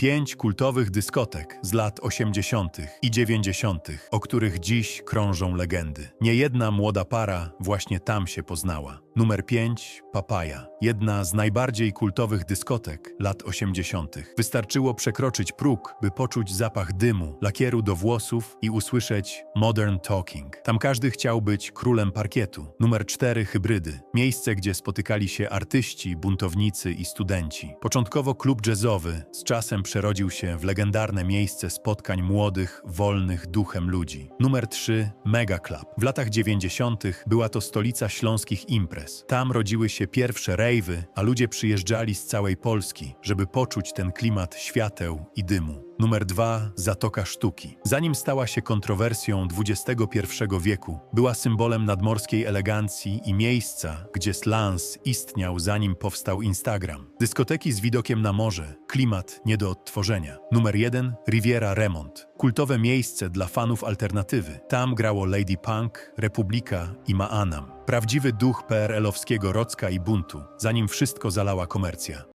Pięć kultowych dyskotek z lat 80. i 90., o których dziś krążą legendy. Niejedna młoda para właśnie tam się poznała. Numer 5 Papaja. Jedna z najbardziej kultowych dyskotek lat 80. Wystarczyło przekroczyć próg, by poczuć zapach dymu, lakieru do włosów i usłyszeć Modern Talking. Tam każdy chciał być królem parkietu. Numer 4 Hybrydy. Miejsce, gdzie spotykali się artyści, buntownicy i studenci. Początkowo klub jazzowy, z czasem przerodził się w legendarne miejsce spotkań młodych, wolnych duchem ludzi. Numer 3 Mega Club. W latach 90. była to stolica śląskich imprez. Tam rodziły się pierwsze rejwy, a ludzie przyjeżdżali z całej Polski, żeby poczuć ten klimat świateł i dymu. Numer 2 Zatoka Sztuki. Zanim stała się kontrowersją XXI wieku, była symbolem nadmorskiej elegancji i miejsca, gdzie slans istniał zanim powstał Instagram. Dyskoteki z widokiem na morze, klimat nie do odtworzenia. Numer 1 Riviera Remont. Kultowe miejsce dla fanów alternatywy. Tam grało Lady Punk, Republika i Maanam. Prawdziwy duch PRL-owskiego Rocka i buntu, zanim wszystko zalała komercja.